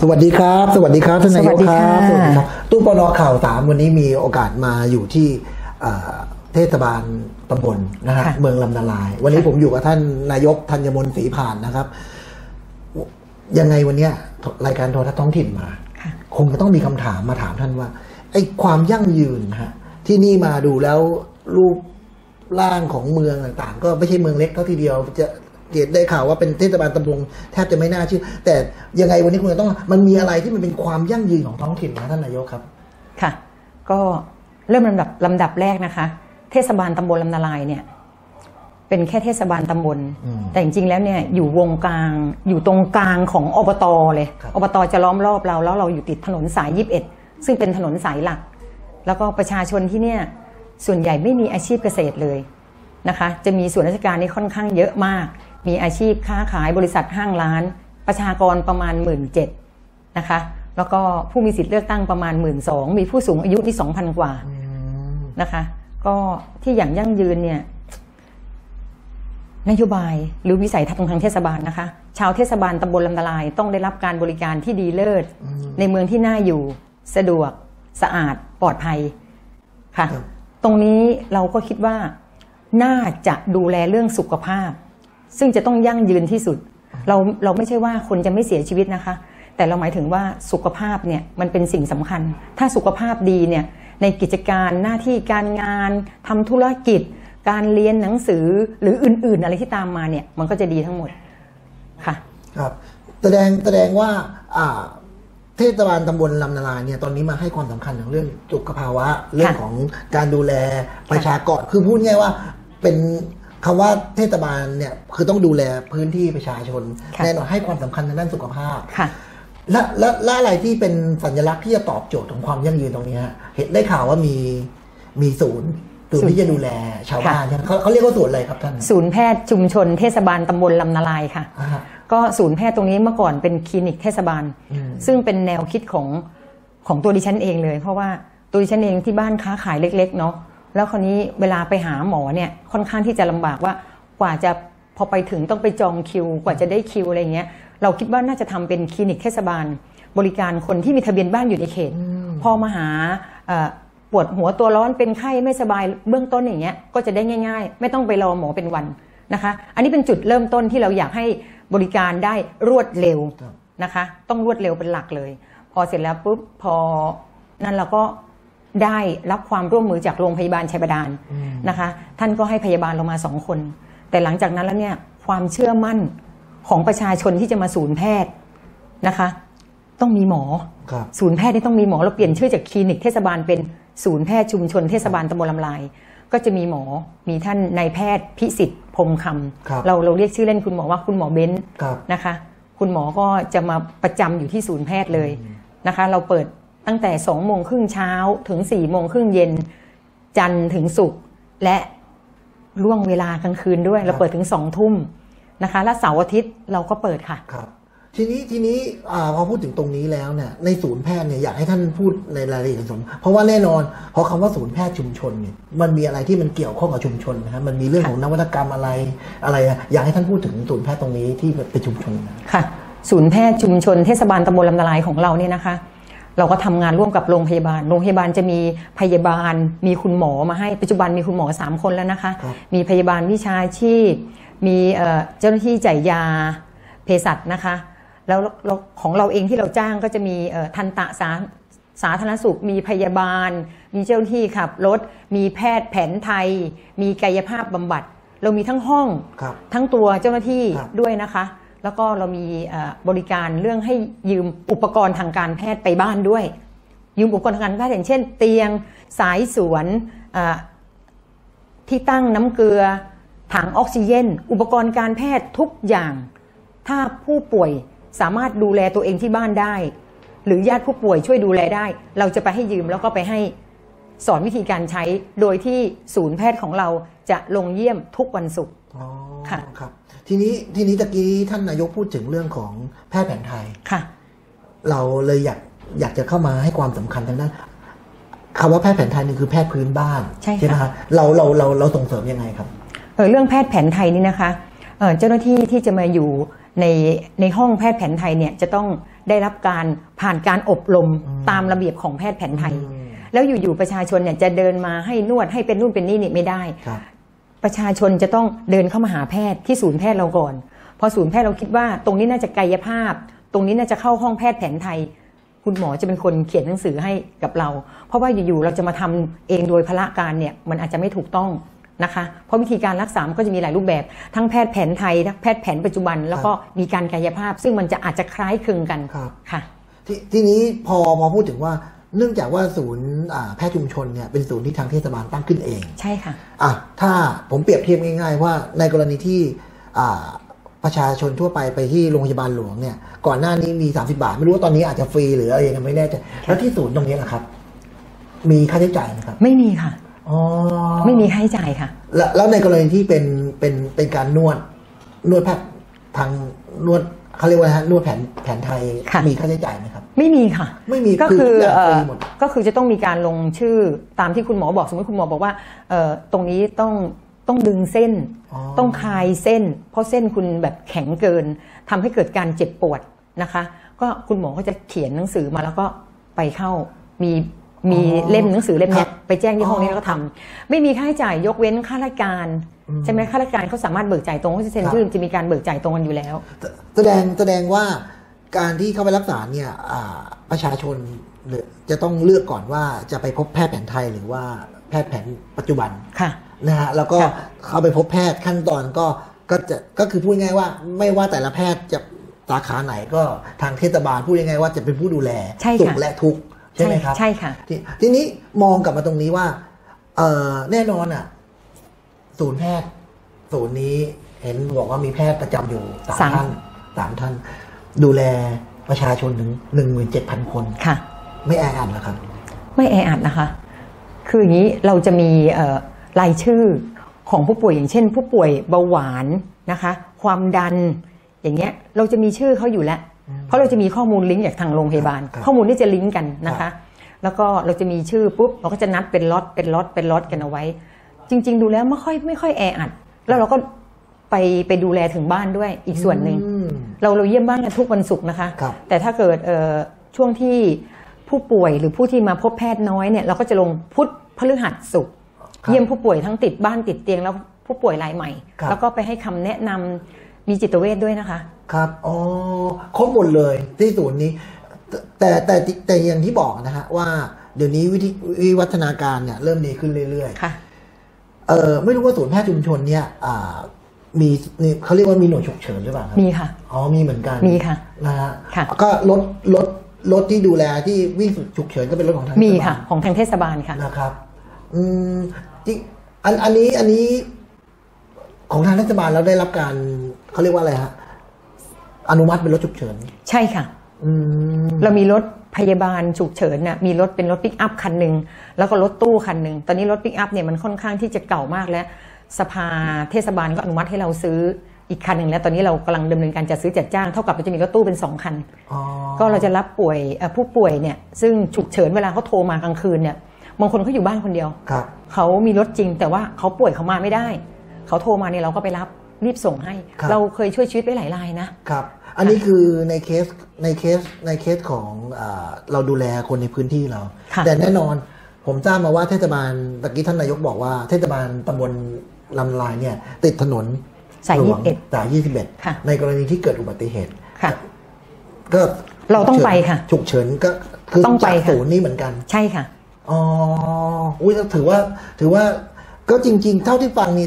สวัสดีครับ สวัสดีครับท่านนายกสวัสดีคค่ะรับสวัสดีครับตู้ปนข่าวสามวันนี้มีโอกาสมาอยู่ที่เอ่อเทศบาลตำบลนะฮะค่ะเมืองลำนาลาย วันนี้ผมอยู่กับท่านนายกธัญมนต์ศรีผ่านนะครับ ยังไงวันเนี้ยรายการโทรทัศน์ท้องถิ่นมาค่ะคงจะต้องมีคำถามมาถามท่านว่า ไอ้ความยั่งยืนฮะที่นี่มาดูแล้วรูปร่างของเมืองต่างๆ ก็ไม่ใช่เมืองเล็กเท่าทีเดียวจะ เห็นได้ข่าวว่าเป็นเทศบาลตำบลแทบจะไม่น่าเชื่อ แต่ยังไงวันนี้คุณจะต้องมันมีอะไรที่มันเป็นความยั่งยืนของท้องถิ่นนะท่านนายกครับ ค่ะ ก็เริ่มลำดับลำดับแรกนะคะ เทศบาลตำบลลำนาลายเนี่ยเป็นแค่เทศบาลตำบลอืมแต่จริงๆ แล้วเนี่ยอยู่วงกลางอยู่ตรงกลางของอบตเลยครับอบตจะล้อมรอบเรา แล้วเราอยู่ติดถนนสายยีิบเอ็ดซึ่งเป็นถนนสายหลัก แล้วก็ประชาชนที่เนี่ยส่วนใหญ่ไม่มีอาชีพเกษตรเลยนะคะ จะมีส่วนราชการนี่ค่อนข้างเยอะมาก มีอาชีพค้าขายบริษัทห้างร้าน ประชากรประมาณหมื่นเจ็ดนะคะ แล้วก็ผู้มีสิทธิ์เลือกตั้งประมาณหมื่นสองมีผู้สูงอายุที่สองพันกว่านะคะ ก็ที่อย่างยั่งยืนเนี่ยนโยบายหรือวิสัยทัศน์ของทางเทศบาลนะคะ ชาวเทศบาลตำบลลำนาลายต้องได้รับการบริการที่ดีเลิศ ในเมืองที่น่าอยู่ สะดวก สะอาด ปลอดภัยค่ะครับตรงนี้เราก็คิดว่าน่าจะดูแลเรื่องสุขภาพ ซึ่งจะต้องยั่งยืนที่สุด เราเราไม่ใช่ว่าคนจะไม่เสียชีวิตนะคะ แต่เราหมายถึงว่าสุขภาพเนี่ยมันเป็นสิ่งสำคัญ ถ้าสุขภาพดีเนี่ยในกิจการหน้าที่การงานทำธุรกิจ การเรียนหนังสือหรืออื่น ๆ อะไรที่ตามมาเนี่ยมันก็จะดีทั้งหมดค่ะครับแสดงแสดงว่าเทศบาลตำบลลำนาลายเนี่ยตอนนี้มาให้ความสำคัญของเรื่องสุขภาวะ เรื่องของการดูแลประชากรคือพูดง่ายว่าเป็น คำว่าเทศบาลเนี่ยคือต้องดูแลพื้นที่ประชาชนค่ะแน่นอนให้ความสำคัญทางด้านสุขภาพค่ะและและและอะไรที่เป็นสัญลักษณ์ที่จะตอบโจทย์ของความยั่งยืนตรงนี้ฮะเห็นได้ข่าวว่ามีมีศูนย์ศูนย์ที่จะดูแลชาวบ้านใช่ไหมเขาเขาเรียกว่าศูนย์อะไรครับท่านศูนย์แพทย์ชุมชนเทศบาลตำบลลำนาลายค่ะอ่าฮะก็ศูนย์แพทย์ตรงนี้เมื่อก่อนเป็นคลินิกเทศบาลอืมซึ่งเป็นแนวคิดของของตัวดิฉันเองเลย เพราะว่าตัวดิฉันเองที่บ้านค้าขายเล็ก ๆ เนาะ แล้วคราวนี้เวลาไปหาหมอเนี่ยค่อนข้างที่จะลำบากว่ากว่าจะพอไปถึงต้องไปจองคิว กว่าจะได้คิวอะไรเงี้ยเราคิดว่าน่าจะทำเป็นคลินิกเทศบาล บริการคนที่มีทะเบียนบ้านอยู่ในเขต พอมาหาเอ่อปวดหัวตัวร้อนเป็นไข้ไม่สบายเบื้องต้นอย่างเงี้ยก็จะได้ง่าย ๆ ไม่ต้องไปรอหมอเป็นวันนะคะ อันนี้เป็นจุดเริ่มต้นที่เราอยากให้บริการได้รวดเร็วครับนะคะ ต้องรวดเร็วเป็นหลักเลย พอเสร็จแล้วปุ๊บพอนั่นเราก็ ได้รับความร่วมมือจากโรงพยาบาลชัยบาดาลนะคะ ท่านก็ให้พยาบาลเรามาสองคน แต่หลังจากนั้นแล้วเนี่ยความเชื่อมั่นของประชาชนที่จะมาศูนย์แพทย์นะคะ ต้องมีหมอครับศูนย์แพทย์นี่ต้องมีหมอเราเปลี่ยนชื่อจากคลินิกเทศบาลเป็นศูนย์แพทย์ชุมชนเทศบาลตำบลลำลาย ก็จะมีหมอมีท่านนายแพทย์พิสิทธิ์พรหมคครับำเราเราเรียกชื่อเล่นคุณหมอว่าคุณหมอเบ้นครับนะคะ คุณหมอก็จะมาประจำอยู่ที่ศูนย์แพทย์เลยนะคะ เราเปิด ตั้งแต่สองโมงครึ่งเช้าถึงสี่โมงครึ่งเย็น จันทร์ถึงศุกร์และล่วงเวลากลางคืนด้วย เราเปิดถึงสองทุ่มนะคะ และเสาร์อาทิตย์เราก็เปิดค่ะครับทีนี้ทีนี้อาพอพูดถึงตรงนี้แล้วเนี่ยในศูนย์แพทย์เนี่ยอยากให้ท่านพูดในรายละเอียดสมเพราะว่าแน่นอนเพราะคำว่าศูนย์แพทย์ชุมชนเนี่ยมันมีอะไรที่มันเกี่ยวข้องกับชุมชนนะครับมันมีเรื่องของนวัตกรรมอะไรอะไรอะอยากให้ท่านพูดถึงศูนย์แพทย์ตรงนี้ที่เป็นชุมชนนะค่ะ ศูนย์แพทย์ชุมชนเทศบาลตำบลลำนาลายของเราเนี่ยนะคะ เราก็ทำงานร่วมกับโรงพยาบาล โรงพยาบาลจะมีพยาบาล มีคุณหมอมาให้ ปัจจุบันมีคุณหมอสามคนแล้วนะคะครับมีพยาบาลวิชาชีพ มีเอ่อเจ้าหน้าที่จ่ายยาเภสัชนะคะ แล้วแล้วของเราเองที่เราจ้างก็จะมีเอ่อทันตะสาสาธารณสุข มีพยาบาล มีเจ้าหน้าที่ขับรถ มีแพทย์แผนไทย มีกายภาพบำบัด เรามีทั้งห้องครับทั้งตัวเจ้าหน้าที่ครับด้วยนะคะ แล้วก็เรามีบริการเรื่องให้ยืมอุปกรณ์ทางการแพทย์ไปบ้านด้วย ยืมอุปกรณ์ทางการแพทย์อย่างเช่น เตียงสายสวนที่ตั้งน้ำเกลือถังออกซิเจนอุปกรณ์การแพทย์ทุกอย่าง ถ้าผู้ป่วยสามารถดูแลตัวเองที่บ้านได้ หรือญาติผู้ป่วยช่วยดูแลได้ เราจะไปให้ยืมแล้วก็ไปให้ สอนวิธีการใช้โดยที่ศูนย์แพทย์ของเราจะลงเยี่ยมทุกวันศุกร์ อ๋อค่ะ ครับ ทีนี้ทีนี้ตะกี้ท่านนายกพูดถึงเรื่องของแพทย์แผนไทย ค่ะ เราเลยอยากอยากจะเข้ามาให้ความสำคัญทางด้านคำว่าแพทย์แผนไทยนี่คือแพทย์พื้นบ้านใช่ค่ะ ไหมครับเราเราเราเราส่งเสริมยังไงครับ เอ่อเรื่องแพทย์แผนไทยนี่นะคะเอ่อเจ้าหน้าที่ที่จะมาอยู่ในในห้องแพทย์แผนไทยเนี่ยจะต้องได้รับการผ่านการอบรมตามระเบียบของแพทย์แผนไทย อืม แล้วอยู่ๆประชาชนเนี่ยจะเดินมาให้นวดให้เป็นนู่นเป็นนี่นี่ไม่ได้ครับประชาชนจะต้องเดินเข้ามาหาแพทย์ที่ศูนย์แพทย์เราก่อน พอศูนย์แพทย์เราคิดว่า ตรงนี้น่าจะกายภาพ ตรงนี้น่าจะเข้าห้องแพทย์แผนไทย คุณหมอจะเป็นคนเขียนหนังสือให้กับเรา เพราะว่าอยู่ๆเราจะมาทำเองโดยพละการเนี่ยมันอาจจะไม่ถูกต้องนะคะเพราะวิธีการรักษา มันก็จะมีหลายรูปแบบ ทั้งแพทย์แผนไทยทั้งแพทย์แผนปัจจุบัน แล้วก็มีการกายภาพ ซึ่งมันจะอาจจะคล้ายคลึงกันครับค่ะททีนี้พอมาพูดถึงว่า เนื่องจากว่าศูนย์อ่าแพทย์ชุมชนเนี่ยเป็นศูนย์ที่ทางเทศบาลตั้งขึ้นเอง ใช่ค่ะอะถ้าผมเปรียบเทียบง่าย ๆ ว่าในกรณีที่อ่าประชาชนทั่วไปไปที่โรงพยาบาลหลวงเนี่ยก่อนหน้านี้มี 30 บาท ไม่รู้ว่าตอนนี้อาจจะฟรีหรืออะไรยังไงไม่แน่ใจแล้วที่ศูนย์ตรงนี้นะครับ มีค่าใช้จ่ายนะครับ ไม่มีค่ะอ๋อไม่มีค่าใช้จ่ายค่ะ แล้วแล้วในกรณีที่เป็นเป็นเป็นการนวดนวดแพทย์ทางนวดเขาเรียกว่าอะไรฮะนวดแผนแผนไทยค่ะมีค่าใช้จ่ายไหมครับ ไม่มีค่ะ ไม่มีก็คือคือทุกอย่างเอ่อฟรีหมดก็คือจะต้องมีการลงชื่อตามที่คุณหมอบอกสมมติคุณหมอบอกว่าเอ่อตรงนี้ต้องต้องดึงเส้นอ๋อต้องคลายเส้น เพราะเส้นคุณแบบแข็งเกินทำให้เกิดการเจ็บปวดนะคะ ก็คุณหมอก็จะเขียนหนังสือมาแล้วก็ไปเข้ามีมีเล่มหนังสือเล่มเนี้ยไปแจ้งที่ห้องนี้แล้วก็ทำไม่มีค่าใช้จ่ายยกเว้นค่าราชการใช่ไหมค่าราชการเขาสามารถเบิกจ่ายตรงเขาจะเซ็นชื่อจะมีการเบิกจ่ายตรงกันอยู่แล้ว แสดงแสดงว่า การที่เข้าไปรักษาเนี่ยอ่าประชาชนหรือจะต้องเลือกก่อนว่าจะไปพบแพทย์แผนไทยหรือว่าแพทย์แผนปัจจุบันค่ะนะฮะแล้วก็ค่ะเข้าไปพบแพทย์ขั้นตอนก็ก็จะก็คือพูดง่ายๆว่าไม่ว่าแต่ละแพทย์จะสาขาไหนก็ทางเทศบาลพูดง่ายๆว่าจะเป็นผู้ดูแลใช่สุค่ะขและทุกข์ใช่ไหมครับใช่ค่ะททีนี้มองกลับมาตรงนี้ว่าเออแน่นอนอะ ศูนย์แพทย์ ศูนย์นี้เห็นบอกว่ามีแพทย์ประจำอยู่สามสามท่านสามท่าน ดูแลประชาชนถึงหนึ่งหมื่นเจ็ดพันคนค่ะ ไม่แออัดเหรอครับ ไม่แออัดนะคะ คืออย่างนี้เราจะมีเอ่อรายชื่อของผู้ป่วยอย่างเช่น ผู้ป่วยเบาหวานนะคะ ความดันอย่างเงี้ยเราจะมีชื่อเขาอยู่แล้ว เพราะเราจะมีข้อมูลลิงก์จากทางโรงพยาบาลครับข้อมูลที่จะลิงก์กันนะครัคะบแล้วก็เราจะมีชื่อปุ๊บเราก็จะนัดเป็นล็อตเป็นล็อตเป็นล็อตกันเอาไว้ จริง ๆ ดูแล้วไม่ค่อยไม่ค่อยแออัด แล้วเราก็ไปไปดูแลถึงบ้านด้วยอีกส่วนหนึ่งอืม เราเราเยี่ยมบ้านกันทุกวันศุกร์นะคะ ครับ แต่ถ้าเกิดเอ่อช่วงที่ผู้ป่วยหรือผู้ที่มาพบแพทย์น้อยเนี่ยเราก็จะลงพุธพฤหัสศุกร์ครับเยี่ยมผู้ป่วยทั้งติดบ้านติดเตียงแล้วผู้ป่วยรายใหม่ ครับ แล้วก็ไปให้คำแนะนำมีจิตเวชด้วยนะคะ ครับอ๋อครบหมดเลยที่ศูนย์นี้ แต่แต่แต่แต่อย่างที่บอกนะฮะว่าเดี๋ยวนี้วิธีวิวัฒนาการเนี่ยเริ่มดีขึ้นเรื่อยค่ะๆเออไม่รู้ว่าศูนย์แพทย์ชุมชนเนี่ยอ่า มีนี่เขาเรียกว่ามีหน่วยฉุกเฉินหรือเปล่าครับมีค่ะ อ๋อมีเหมือนกันมีค่ะนะฮะค่ะก็รถรถรถที่ดูแลที่วิ่งฉุกเฉินก็เป็นรถของทางมีเทศบาลค่ะ ของทางเทศบาลค่ะนะครับ อืมจริงอันอันนี้อันนี้ ของทางเทศบาลเราได้รับการเขาเรียกว่าอะไรฮะอนุมัติเป็นรถฉุกเฉิน ใช่ค่ะอืมเรามีรถพยาบาลฉุกเฉินน่ะมีรถเป็นรถปิกอัพคันหนึ่งแล้วก็รถตู้คันหนึ่งตอนนี้รถปิกอัพเนี่ยมันค่อนข้างที่จะเก่ามากแล้ว สภาเทศบาลก็อนุมัติให้เราซื้ออีกคันหนึ่งแล้วตอนนี้เรากำลังดำเนินการจัดซื้อจัดจ้างเท่ากับเราจะมีรถตู้เป็นสองคันอ๋อก็เราจะรับป่วยเอ่อผู้ป่วยเนี่ยซึ่งฉุกเฉินเวลาเขาโทรมากลางคืนเนี่ยบางคนเขาอยู่บ้านคนเดียวครับเขามีรถจริงแต่ว่าเขาป่วยเขามาไม่ได้ เขาโทรมาเนี่ยเราก็ไปรับรีบส่งให้ครับเราเคยช่วยชีวิตไว้หลายรายนะครับ อันนี้คือในเคสในเคสในเคสของอาเราดูแลคนในพื้นที่เราค่ะแต่แน่นอนผมทราบมาว่าเทศบาลตะกี้ท่านนายกบอกว่าเทศบาลตำบล ลำลายเนี่ยติดถนนสายหลยี่วสิงบเอ็ดสายยี่สิบเอ็ดค่ะ ในกรณีที่เกิดอุบัติเหตุ ค่ะ ก็เราต้องไปค่ะฉุกเฉินก็คือต้องไปจากค่ะ ศูนย์นี่เหมือนกัน ใช่ค่ะ อ๋อ อุ้ยถือว่า ถือว่า ก็จริง ๆ เท่าที่ฟังนี่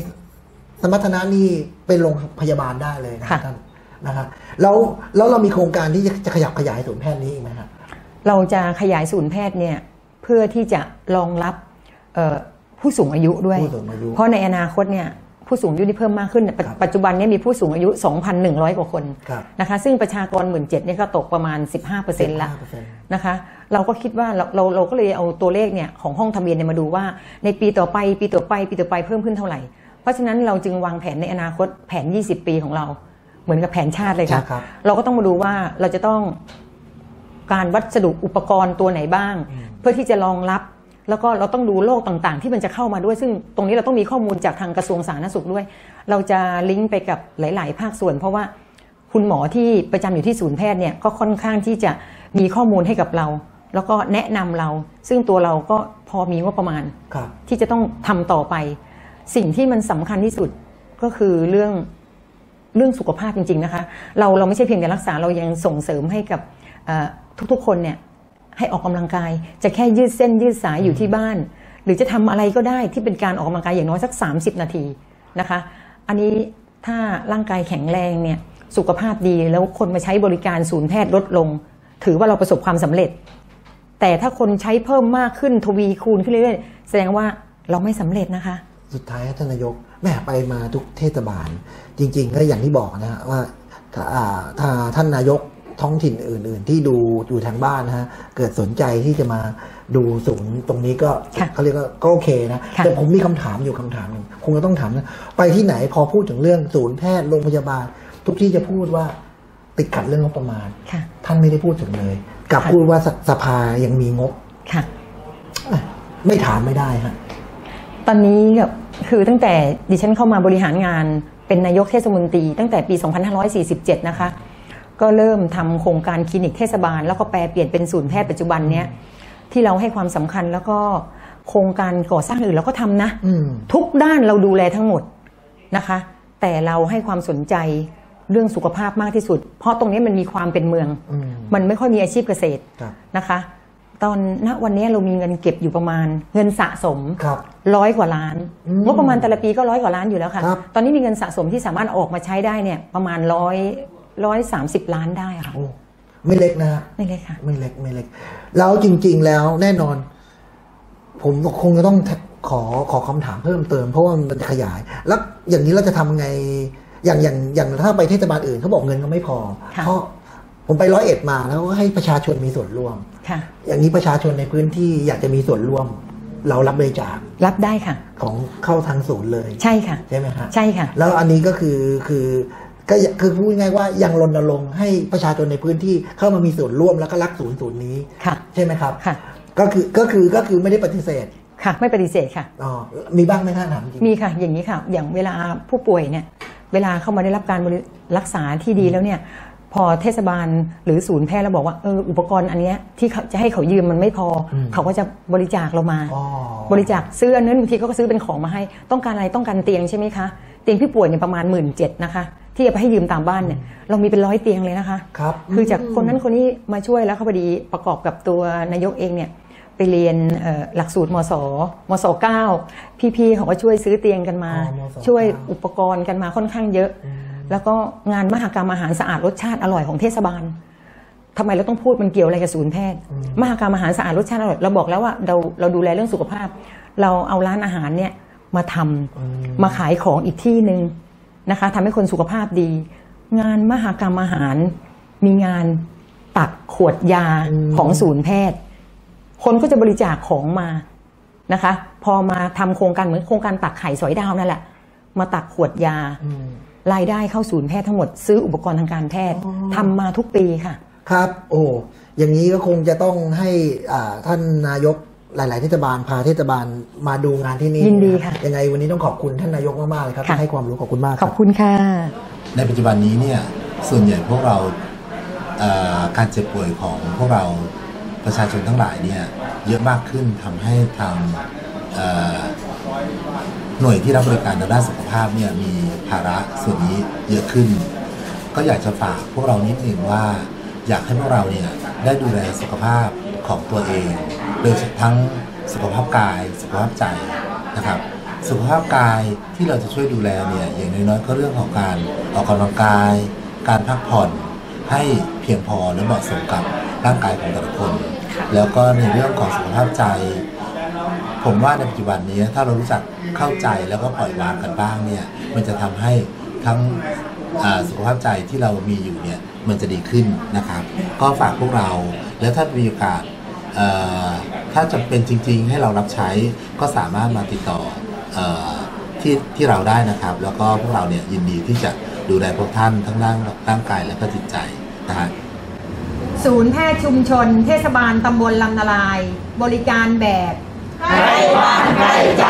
สมรรถนะนี่เป็นโรงพยาบาลได้เลยนะค่ะ ท่านนะครับแล้วแล้วเรามีโครงการที่จะจะขยับขยายศูนย์แพทย์นี้อีกไหมครับ เราจะขยายศูนย์แพทย์เนี่ยเพื่อที่จะรองรับเอ่อ ผู้สูงอายุด้วย ผู้สูงอายุ เพราะในอนาคตเนี่ยผู้สูงอายุที่เพิ่มมากขึ้น ปัจครับปัจจุบันเนี้มีผู้สูงอายุ 2,100 กว่าคนครับนะคะซึ่งประชากร 1 7ื่นเนี่ยก็ตกประมาณ 15%ละ15%นะคะเราก็คิดว่าเราเราเราก็เลยเอาตัวเลขเนี่ยของห้องทะเบียนเนี่ยมาดูว่า ในปีต่อไปปีต่อไปปีต่อไปเพิ่มขึ้นเท่าไหร่ เพราะฉะนั้นเราจึงวางแผนในอนาคตแผน 20 ปีของเราเหมือนกับแผนชาติเลยค่ะครับเราก็ต้องมาดูว่าเราจะต้องการวัสดุอุปกรณ์ตัวไหนบ้าง เพื่อที่จะรองรับ แล้วก็เราต้องดูโรคต่างๆ ที่มันจะเข้ามาด้วย ซึ่งตรงนี้เราต้องมีข้อมูลจากทางกระทรวงสาธารณสุขด้วย เราจะลิงก์ไปกับหลาย ๆ ภาคส่วน เพราะว่าคุณหมอที่ประจำอยู่ที่ศูนย์แพทย์เนี่ยก็ค่อนข้างที่จะมีข้อมูลให้กับเรา แล้วก็แนะนำเรา ซึ่งตัวเราก็พอมีงบประมาณครับที่จะต้องทำต่อไป สิ่งที่มันสำคัญที่สุดก็คือเรื่องเรื่องสุขภาพจริง ๆ นะคะ เราเราไม่ใช่เพียงแต่รักษาเรายังส่งเสริมให้กับเอ่อทุกๆ คนเนี่ย ให้ออกกำลังกาย จะแค่ยืดเส้นยืดสายอยู่ที่บ้าน หรือจะทำอะไรก็ได้ที่เป็นการออกกำลังกายอย่างน้อยสัก 30 นาทีนะคะ อันนี้ถ้าร่างกายแข็งแรงเนี่ยสุขภาพดีแล้วคนมาใช้บริการศูนย์แพทย์ลดลง ถือว่าเราประสบความสำเร็จ แต่ถ้าคนใช้เพิ่มมากขึ้นทวีคูณขึ้นเรื่อยๆแสดงว่าเราไม่สำเร็จนะคะ สุดท้ายท่านนายกแม่ไปมาทุกเทศบาล จริงๆก็อย่างที่บอกนะฮะว่าถ้าอ่าถ้าท่านนายก ท้องถิ่นอื่น ๆ ที่ดูอยู่ทางบ้านนะฮะเกิดสนใจที่จะมาดูศูนย์ตรงนี้ก็ค่ะเขาเรียกว่าก็โอเคนะค่ะแต่ผมมีคำถามอยู่คำถามหนึ่งคงจะต้องถามนะไปที่ไหนพอพูดถึงเรื่องศูนย์แพทย์โรงพยาบาล ทุกที่จะพูดว่าติดขัดเรื่องงบประมาณ ค่ะ ท่านไม่ได้พูดถึงเลยกลับค่ะ พูดว่าสสภายังมีงบค่ะ อะไม่ถามไม่ได้ฮะ ตอนนี้แบบคือตั้งแต่ดิฉันเข้ามาบริหารงานเป็นนายกเทศมนตรีตั้งแต่ปี 2547 นะคะ ก็เริ่มทำโครงการคลินิกเทศบาล แล้วก็แปลเปลี่ยนเป็นศูนย์แพทย์ปัจจุบันเนี้ยที่เราให้ความสำคัญแล้วก็โครงการก่อสร้างอื่นเราก็ทำนะอืมทุกด้านเราดูแลทั้งหมดนะคะ แต่เราให้ความสนใจเรื่องสุขภาพมากที่สุด เพราะตรงนี้มันมีความเป็นเมืองอืมมันไม่ค่อยมีอาชีพเกษตรครับนะคะ ตอนณวันนี้เรามีเงินเก็บอยู่ประมาณเงินสะสมครับร้อยกว่าล้านอืมงบประมาณแต่ละปีก็ร้อยกว่าล้านอยู่แล้วค่ะครับตอนนี้มีเงินสะสมที่สามารถออกมาใช้ได้เนี่ยประมาณร้อย ร้อยสามสิบล้านได้ค่ะโอ้ไม่เล็กนะฮะนี่เลยค่ะ ไม่เล็กไม่เล็ก แล้วจริง ๆ แล้วแน่นอน ผมคงจะต้องขอขอคำถามเพิ่มเติมเพราะว่ามันจะขยาย แล้วอย่างนี้เราจะทำไงอย่างอย่างอย่างถ้าไปเทศบาลอื่นเขาบอกเงินก็ไม่พอค่ะเพราะผมไปร้อยเอ็ดมาแล้วก็ให้ประชาชนมีส่วนร่วมค่ะอย่างนี้ประชาชนในพื้นที่อยากจะมีส่วนร่วม เรารับบริจาครับได้ค่ะ ของเข้าทางศูนย์เลย ใช่ค่ะ ใช่ไหมฮะใช่ค่ะ แล้วอันนี้ก็คือคือ ก็อย่าคือพูดง่ายๆว่ายังรณรงค์ให้ประชาชนในพื้นที่เข้ามามีส่วนร่วมแล้วก็รักศูนย์ศูนย์นี้ค่ะใช่ไหมครับค่ะก็คือก็คือก็คือไม่ได้ปฏิเสธค่ะ ไม่ปฏิเสธค่ะอ๋อมีบ้างไหมท่านถามจริงมีค่ะ อย่างนี้ค่ะ อย่างเวลาผู้ป่วยเนี่ยเวลาเข้ามาได้รับการบริรักษาที่ดีแล้วเนี่ยพอเทศบาลหรือศูนย์แพทย์เราบอกว่าเอออุปกรณ์อันเนี้ยที่เขาจะให้เขายืมมันไม่พออมเขาก็จะบริจาคเรามาอ๋อบริจาคซื้ออันนั้นบางทีเขาก็ซื้อเป็นของมาให้ ต้องการอะไรต้องการเตียงใช่ไหมคะ เตียงพี่ป่วยเนี่ยประมาณหมื่นเจ็ดนะคะ ที่จะไปให้ยืมตามบ้านเนี่ยเรามีเป็นร้อยเตียงเลยนะคะครับคือจากคนนั้นคนนี้มาช่วยแล้วเขาพอดีประกอบกับตัวนายกเองเนี่ยไปเรียนเอ่อหลักสูตรมศมศเก้าพี่ๆเขาก็ช่วยซื้อเตียงกันมาอ๋อมศช่วยเก้าอุปกรณ์กันมาค่อนข้างเยอะ แล้วก็งานมหกรรมอาหารสะอาดรสชาติอร่อยของเทศบาลทำไมเราต้องพูดมันเกี่ยวอะไรกับศูนย์แพทย์ มหกรรมอาหารสะอาดรสชาติอร่อยเราบอกแล้วว่าเราเราดูแลเรื่องสุขภาพ เราเอาร้านอาหารเนี่ยมาทำมาขายของอีกที่หนึ่ง นะคะทำให้คนสุขภาพดี งานมหกรรมอาหาร มีงานตักขวดยาอืมของศูนย์แพทย์ คนก็จะบริจาคของมานะคะ พอมาทำโครงการเหมือนโครงการตักไข่สอยดาวนั่นแหละ มาตักขวดยาอืมรายได้เข้าศูนย์แพทย์ทั้งหมดซื้ออุปกรณ์ทางการแพทย์อ๋อทำมาทุกปีค่ะ ครับ โอ้อย่างนี้ก็คงจะต้องให้อ่าท่านนายก หลาย ๆ เทศบาลพาเทศบาลมาดูงานที่นี่ยินดีค่ะ ยังไงวันนี้ต้องขอบคุณท่านนายกมาก ๆ เลยครับค่ะ ที่ให้ความรู้ขอบคุณมากขคอรับบคุณค่ะ ในปัจจุบันนี้เนี่ยส่วนใหญ่พวกเราเอ่อการเจ็บป่วยของพวกเราประชาชนทั้งหลายเนี่ยเยอะมากขึ้นทำให้ทางเอ่อหน่วยที่รับบริการทางด้านสุขภาพเนี่ยมีภาระส่วนนี้เยอะขึ้น ก็อยากจะฝากพวกเรานิดหนึ่งว่า อยากให้พวกเราเนี่ยได้ดูแลสุขภาพของตัวเอง โดยทั้งสุขภาพกาย สุขภาพใจนะครับ สุขภาพกายที่เราจะช่วยดูแลเนี่ยอย่างน้อยๆก็เรื่องของการออกกำลังกาย การพักผ่อนให้เพียงพอและเหมาะสมกับร่างกายของแต่ละคน แล้วก็ในเรื่องของสุขภาพใจ ผมว่าในปัจจุบันนี้ถ้าเรารู้จักเข้าใจแล้วก็ปล่อยวางกันบ้างเนี่ยมันจะทำให้ทั้งสุขภาพใจที่เรามีอยู่เนี่ยมันจะดีขึ้นนะครับ ก็ฝากพวกเราแล้วถ้ามีโอกาส ถ้าจำเป็นจริง ๆ ให้เรารับใช้ก็สามารถมาติดต่อเออที่ที่เราได้นะครับ แล้วก็พวกเราเนี่ยยินดีที่จะดูแลพวกท่านทั้งร่างร่างกายและก็จิตใจนะฮะศูนย์แพทย์ชุมชน เทศบาลตำบลลำนาลาย บริการแบบใกล้บ้านใกล้ใจ